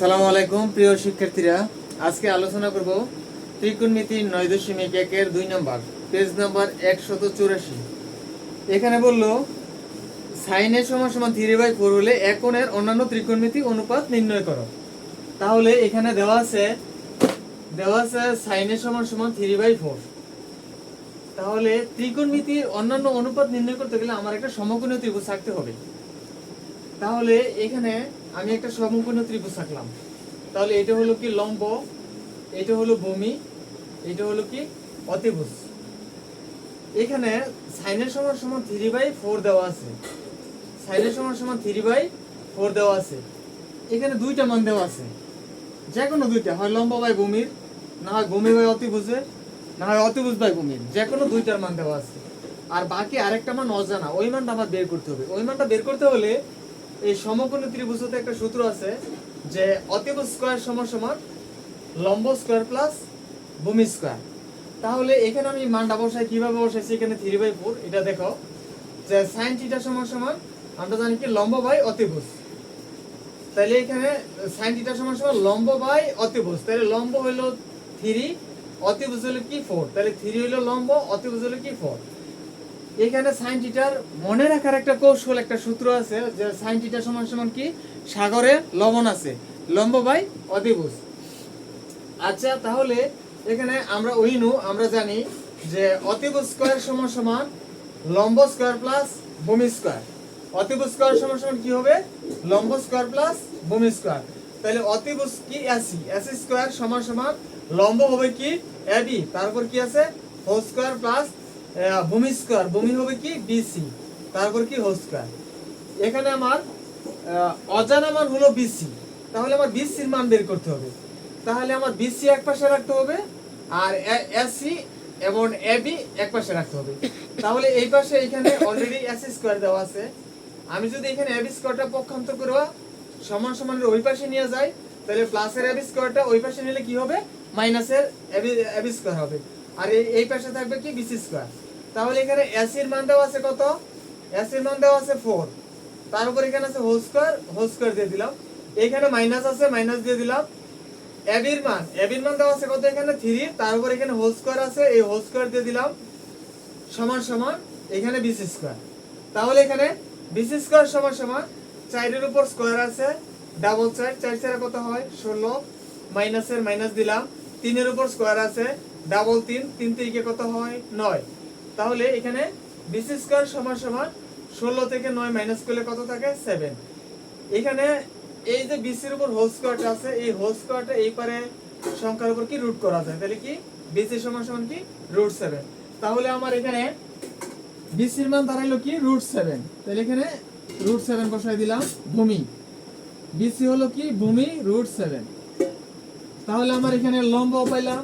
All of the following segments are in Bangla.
আসসালামু আলাইকুম, প্রিয় শিক্ষার্থীরা। আজকে আলোচনা করব ত্রিকোণমিতি নয় দশমিক একের দুই নম্বর, পেজ নাম্বার একশত চুরাশি। এখানে বলল সাইনের সমান সমান থ্রি বাই ফোর হলে একনের অন্যান্য ত্রিকোণমিতি অনুপাত নির্ণয় করো। তাহলে এখানে দেওয়া আছে দেওয়া আছে সাইনের সমান সমান থ্রি বাই ফোর। তাহলে ত্রিকোণমিতির অন্যান্য অনুপাত নির্ণয় করতে গেলে আমার একটা সমকোণীয় ত্রিভুজ থাকতে হবে। তাহলে এখানে আমি একটা সমকোণীয় ত্রিভুজ আঁকলাম। তাহলে এটা হলো কি লম্ব, এটা হলো ভূমি, এটা হলো কি অতিভুজ। এখানে সাইনের সমান সমান থ্রি বাই ফোর দেওয়া আছে। সাইনের সমান সমান থ্রি বাই ফোর দেওয়া আছে। এখানে দুইটা মান দেওয়া আছে। যে কোনো দুইটা, হয় লম্ব বাই ভূমির, না হয় ভূমি বাই অতিভুজের না হয় অতিভুজ বাই ভূমির যে কোনো দুইটার মান দেওয়া আছে। আর বাকি আরেকটা মান অজানা, ওই মানটা আমার বের করতে হবে। ওই মানটা বের করতে হলে এই সমকোণী ত্রিভুজতে একটা সূত্র আছে যে অতিভুজ স্কয়ার সমান লম্ব স্কোয়ার প্লাস ভূমি স্কয়ার তাহলে এখানে আমি মানটা বসাই, কীভাবে বসাইছি এখানে থ্রি বাই ফোর এটা দেখো। যে সাইন থিটা সমান সমান, আমরা জানি কি লম্ব বাই অতিভুজ। তাহলে এখানে সাইন থিটা সমান সমান লম্ব বাই অতিভুজ। তাহলে লম্ব হলো থ্রি অতিভুজ হলো কি ফোর তাহলে থ্রি হলো লম্ব, অতিভুজ হলো কি ফোর এখানে সাইন থিটার মনে রাখার একটা কৌশল, একটা সূত্র আছে যে সাইন থিটা সমান সমান কি? সাগরে লবণ আছে। লম্ব বাই অতিভুজ আচ্ছা তাহলে এখানে আমরা ওইনু আমরা জানি যে অতিভুজ স্কয়ার সমান সমান লম্ব স্কয়ার প্লাস ভূমি স্কয়ার অতিভুজ স্কয়ার সমান সমান কি হবে? লম্ব স্কয়ার প্লাস ভূমি স্কয়ার তাহলে অতিভুজ কি? এসি এসি স্কয়ার সমান সমান লম্ব হবে কি? এবি তারপর কি আছে? হোল স্কয়ার প্লাস ভূমি স্কয়ার, ভূমি হবে কি? বিসি তারপর কি হোল স্কয়ার এখানে আমার অজানা মান হলো বিসি তাহলে আমার বিসির মান বের করতে হবে। তাহলে আমার বিসি এক পাশে রাখতে হবে, আর এসি এবং এবি এক পাশে রাখতে হবে। তাহলে এই পাশে এখানে অলরেডি এসি স্কয়ার দেওয়া আছে। আমি যদি এখানে এবি স্কয়ারটা পক্ষান্তর করে সমান সমানের ওই পাশে নিয়ে যাই, তাহলে প্লাসের এবি স্কয়ারটা ওই পাশে নিলে কি হবে? মাইনাসের এবি এবি স্কয়ার হবে। আর এই পাশে থাকবে কি? বিসি স্কয়ার তাহলে এখানে এসির মান দেওয়া আছে কত? এসির মান দেওয়া আছে ফোর তার উপর এখানে আছে হোল স্কয়ার হোল স্কয়ার দিয়ে দিলাম। এখানে মাইনাস আছে মাইনাস দিয়ে দিলাম। এবির মান এবির মান দেওয়া আছে কত এখানে? থ্রি তার উপর এখানে হোল স্কয়ার আছে, এই হোল স্কয়ার দিয়ে দিলাম। সমান সমান এখানে বিসি স্কয়ার তাহলে এখানে বিসি স্কয়ার সমান সমান চারের উপর স্কয়ার আছে ডাবল চার। চার চারে কত হয়? ষোলো। মাইনাসের মাইনাস দিলাম। তিনের উপর স্কয়ার আছে ডাবল তিন। তিন তিরিকে কত হয়? নয়। তাহলে এখানে বিসি স্কয়ার সমান সমান ষোলো থেকে নয় মাইনাস করলে কত থাকে? সেভেন এখানে এই যে বিসির উপর হোল স্কয়ারটা আছে, এই হোল স্কয়ারটা এই পারে সংখ্যার উপর কি রুট করা যায়? তাহলে কি? বিসি সমান সমান কি? রুট সেভেন তাহলে আমার এখানে বিসির মান দাঁড়াইলো কি? রুট সেভেন তাহলে এখানে রুট সেভেন বসাই দিলাম, ভূমি। বিসি হলো কি? ভূমি রুট সেভেন তাহলে আমার এখানে লম্ব পাইলাম,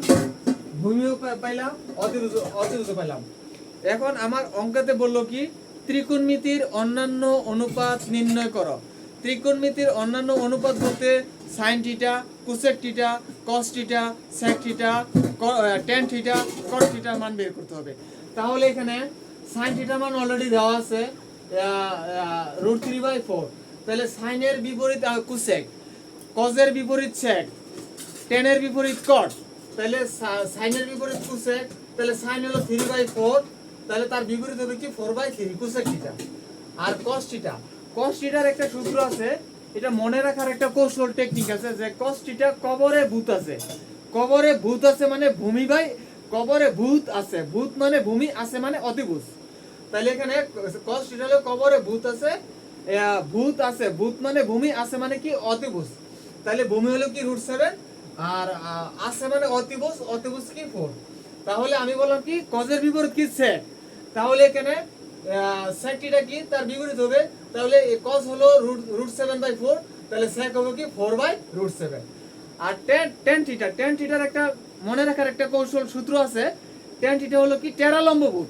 ভূমিও পাইলাম অতিভুজ অতিভুজ পাইলাম। এখন আমার অঙ্কতে বলল কি, ত্রিকোণমিতির অন্যান্য অনুপাত নির্ণয় করো। ত্রিকোণমিতির অন্যান্য অনুপাত বলতে sine theta cosec theta cos theta sec theta tan theta cot theta মান বের করতে হবে। তাহলে এখানে সাইন থিটা মান অলরেডি দেওয়া আছে রুট থ্রি বাই ফোর তাহলে সাইনের বিপরীত কুসেক কজের বিপরীত সেক টেনের বিপরীত কট তাহলে সাইনের বিপরীত কুসেক তাহলে সাইন হলো থ্রি বাই ফোর তাহলে তার বিপরীত হবে কি? Four by three cosec theta R cos theta একটা সূত্র আছে, এটা মনে রাখার একটা কৌশল টেকনিক আছে যে কস কবরে ভূত আছে। কবরে ভূত আছে মানে ভূমি বাই কবরে ভূত আছে। ভূত মানে ভূমি, আছে মানে অতিভূত। তাহলে এখানে কস থিটা হলো কবরে ভূত আছে ভূত আছে। ভূত মানে ভূমি, আছে মানে কি? অতিভূত। তাহলে ভূমি হলো কি রুট সেভেন আর আছে মানে অতিভুজ অতিভুজ কি ফোর তাহলে আমি বললাম কি কজের বিপরীত কি সেক তাহলে এখানে সেকটিটা কি? তার বিপরীত হবে। তাহলে কজ হলো root root seven by four তাহলে সেক হবে কি? ফোর বাই রুট সেভেন আর টেন টেন থিটা টেন থিটার একটা মনে রাখার একটা কৌশল সূত্র আছে। টেন থিটা হলো কি? টেরা লম্ব ভূত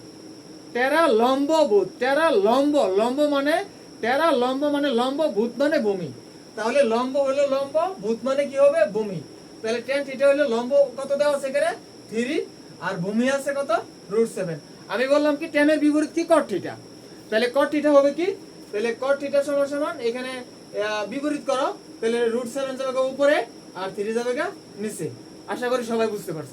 টেরা লম্ব ভূত টেরা লম্ব লম্ব মানে টেরা লম্ব মানে লম্ব ভূত মানে ভূমি। তাহলে লম্ব হলো লম্ব ভূত মানে কি হবে? ভূমি। তাহলে টেন থিটা হলো লম্ব, কত দেওয়া আছে এখানে? থ্রি আর ভূমি আছে কত? রুট সেভেন আমি বললাম কি টেনের বিপরীত কি কট তাহলে কট থিটা হবে কি? তাহলে কট থিটা সমান সমান এখানে বিপরীত করো, তাহলে রুট সেভেন যাবে উপরে আর থ্রি যাবে নিচে। আশা করি সবাই বুঝতে পারছ।